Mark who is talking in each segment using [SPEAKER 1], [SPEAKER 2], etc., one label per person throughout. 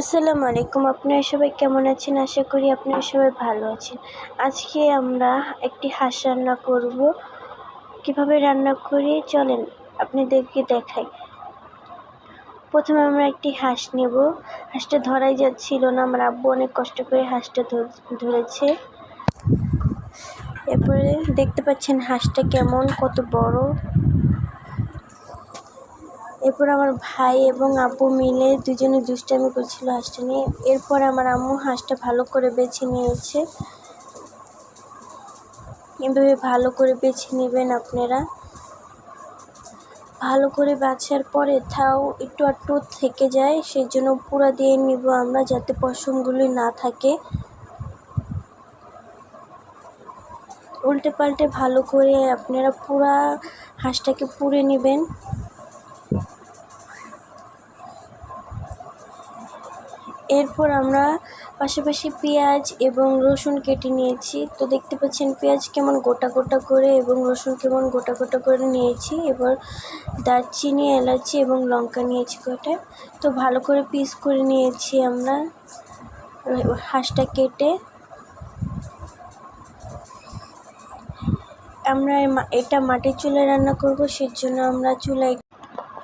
[SPEAKER 1] আসসালামু আলাইকুম। আপনারা সবাই কেমন আছেন? আশা করি আপনারা সবাই ভালো আছেন। আজকে আমরা একটি হাঁস রান্না করব। কীভাবে রান্না করি? চলেন আপনাদেরকে দেখাই। প্রথমে আমরা একটি হাঁস নেব। হাঁসটা ধরাই যাচ্ছিল না। আমার আব্বু অনেক কষ্ট করে হাঁসটা ধরেছে। এরপরে দেখতে পাচ্ছেন হাঁসটা কেমন, কত বড়। এরপর আমার ভাই এবং আব্বু মিলে দুজনে দুষ্টামি করছিল হাঁসটা নিয়ে। এরপর আমার আম্মু হাঁসটা ভালো করে বেছে নিয়েছে। এভাবে ভালো করে বেছে নেবেন আপনারা। ভালো করে বাছার পরে তাও একটু আটটু থেকে যায় সেই জন্য পুরা দিয়ে নিব আমরা যাতে পশমগুলি না থাকে। উল্টে পাল্টে ভালো করে আপনারা পুরা হাঁসটাকে পুড়ে নেবেন। এরপর আমরা পাশাপাশি পেঁয়াজ এবং রসুন কেটে নিয়েছি। তো দেখতে পাচ্ছেন পেঁয়াজ কেমন গোটা গোটা করে এবং রসুন কেমন গোটা গোটা করে নিয়েছি। এবার দারচিনি, এলাচি এবং লঙ্কা নিয়েছি কটা তো ভালো করে পিস করে নিয়েছি আমরা হাঁসটা কেটে। আমরা এটা মাটির চুলায় রান্না করব, সেজন্য আমরা চুলায়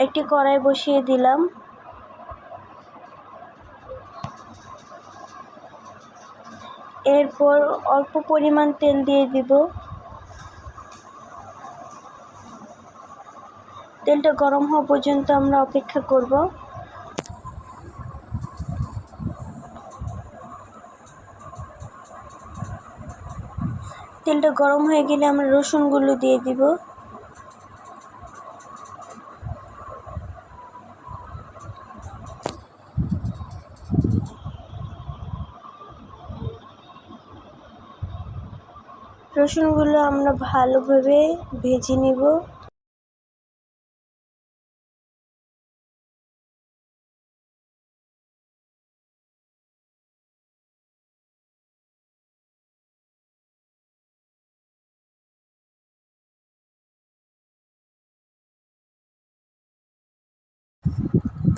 [SPEAKER 1] একটি কড়াই বসিয়ে দিলাম। এরপর অল্প পরিমাণ তেল দিয়ে দিব। তেলটা গরম হওয়া পর্যন্ত আমরা অপেক্ষা করব। তেলটা গরম হয়ে গেলে আমরা রসুনগুলো দিয়ে দিব। রসুনগুলো আমরা ভালোভাবে ভেজে নিব।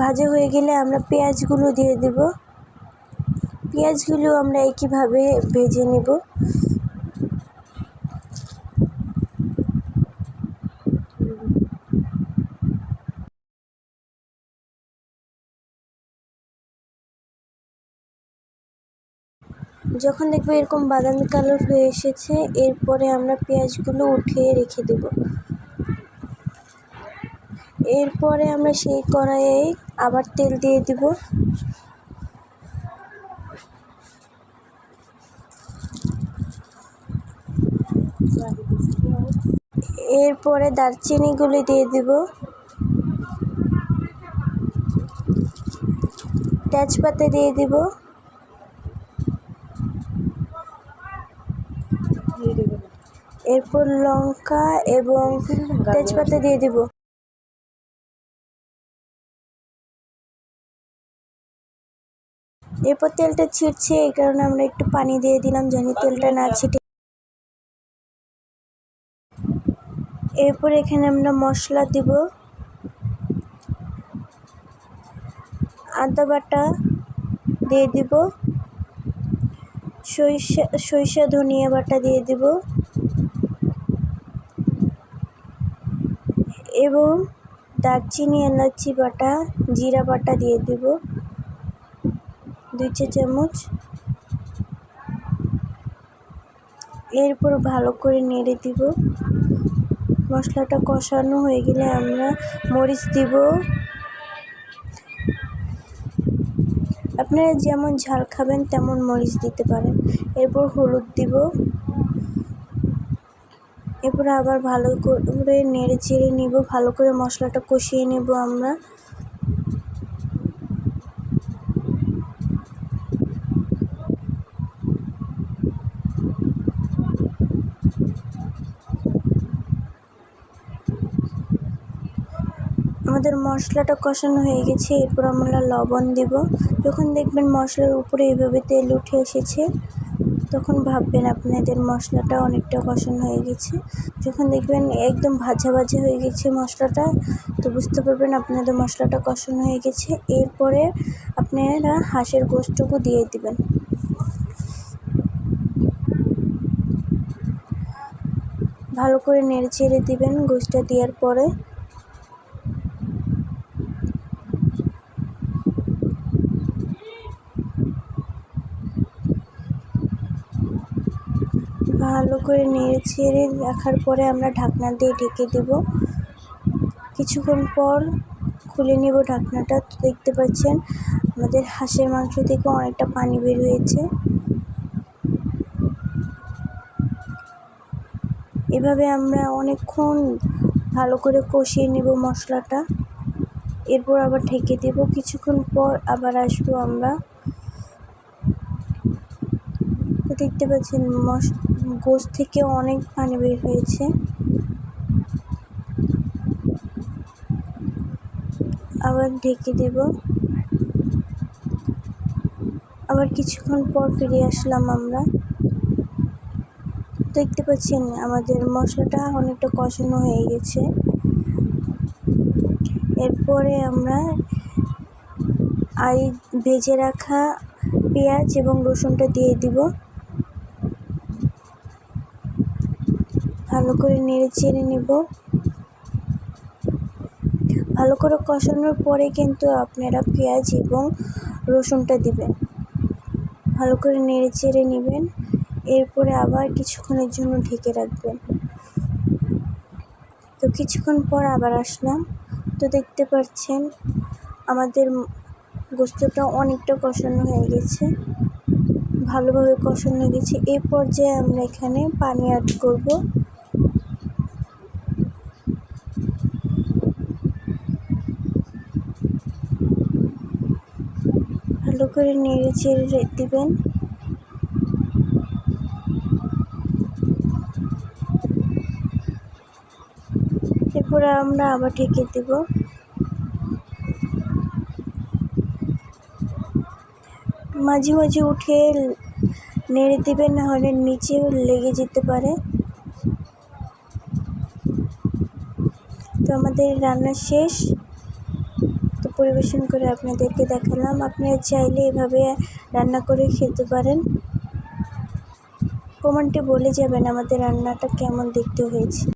[SPEAKER 1] ভাজা হয়ে গেলে আমরা পেঁয়াজগুলো দিয়ে দেব। পেঁয়াজগুলো আমরা একইভাবে ভেজে নেব। যখন দেখবে এরকম বাদামি কালার হয়ে এসেছে, এরপরে আমরা পেঁয়াজগুলো উঠিয়ে রেখে দেব। এরপরে আমরা সেই কড়াইয়ে আবার তেল দিয়ে দেব। এরপরে দারচিনিগুলি দিয়ে দেব। তেজপাতা দিয়ে দিব। এরপর লঙ্কা এবং তেজপাতা দিয়ে দিব। এরপর তেলটা ছিটছে, এই কারণে আমরা একটু পানি দিয়ে দিলাম জানি তেলটা না ছিটে। এরপর এখানে আমরা মশলা দিব। আদা বাটা দিয়ে দিব। সরিষা সরিষা, ধনিয়া বাটা দিয়ে দিব। এবং দারচিনি, এলাচি বাটা, জিরা বাটা দিয়ে দেব। দুই চা চামচ। এরপর ভালো করে নেড়ে দিব। মশলাটা কষানো হয়ে গেলে আমরা মরিচ দিব। আপনারা যেমন ঝাল খাবেন, তেমন মরিচ দিতে পারেন। এরপর হলুদ দিব। এরপরে আবার ভালো করে নেড়ে চেড়ে নিব। ভালো করে মশলাটা কষিয়ে নেব আমরা। আমাদের মশলাটা কষানো হয়ে গেছে, এরপর আমরা লবণ দেব। যখন দেখবেন মশলার উপরে এভাবে তেল উঠে এসেছে, তখন ভাববেন আপনাদের মশলাটা অনেকটা কষানো হয়ে গেছে। যখন দেখবেন একদম ভাজা ভাজা হয়ে গেছে মশলাটা, তো বুঝতে পারবেন আপনাদের মশলাটা কষানো হয়ে গেছে। এরপরে আপনারা হাঁসের গোশটুকু দিয়ে দিবেন। ভালো করে নেড়ে চেড়ে দিবেন গোশটা দেওয়ার পরে। ভালো করে নেড়ে ছেড়ে রাখার পরে আমরা ঢাকনা দিয়ে ঢেকে দেব। কিছুক্ষণ পর খুলে নেব ঢাকনাটা। দেখতে পাচ্ছেন, আমাদের হাঁসের মাংস থেকে অনেকটা পানি বের হয়েছে। এভাবে আমরা অনেকক্ষণ ভালো করে কষিয়ে নেব মশলাটা। এরপর আবার ঢেকে দেব। কিছুক্ষণ পর আবার আসব আমরা। দেখতে পাচ্ছেন মশ গোশ থেকে অনেক পানি বের হয়েছে। আবার ঢেকে দেব। আবার কিছুক্ষণ পর ফিরে আসলাম আমরা। দেখতে পাচ্ছেন, আমাদের মশলাটা অনেকটা কষানো হয়ে গেছে। এরপরে আমরা আই ভেজে রাখা পেঁয়াজ এবং রসুনটা দিয়ে দিব। ভালো করে নেড়ে চেড়ে নেব। ভালো করে কষানোর পরে কিন্তু আপনারা পেঁয়াজ এবং রসুনটা দিবেন। ভালো করে নেড়ে চেড়ে নেবেন, এরপরে আবার কিছুক্ষণের জন্য ঢেকে রাখবেন। তো কিছুক্ষণ পর আবার আসলাম। তো দেখতে পাচ্ছেন, আমাদের গোস্তটা অনেকটা কষানো হয়ে গেছে। ভালোভাবে কষানো হয়ে গেছে। এই পর্যায়ে আমরা এখানে পানি অ্যাড করব। করে নেড়ে চেড়ে দেবেন। এরপরে আমরা আবার ঢেকে দেব। মাঝে মাঝে উঠে নেড়ে দেবেন নাহলে নিচে লেগে যেতে পারে। তো আমাদের রান্না শেষ। পরিবেশন করে আপনাদেরকে দেখালাম। আপনারা চাইলে এভাবে রান্না করে খেতে পারেন। কমেন্টে বলে যাবেন আমাদের রান্নাটা কেমন দেখতে হয়েছে।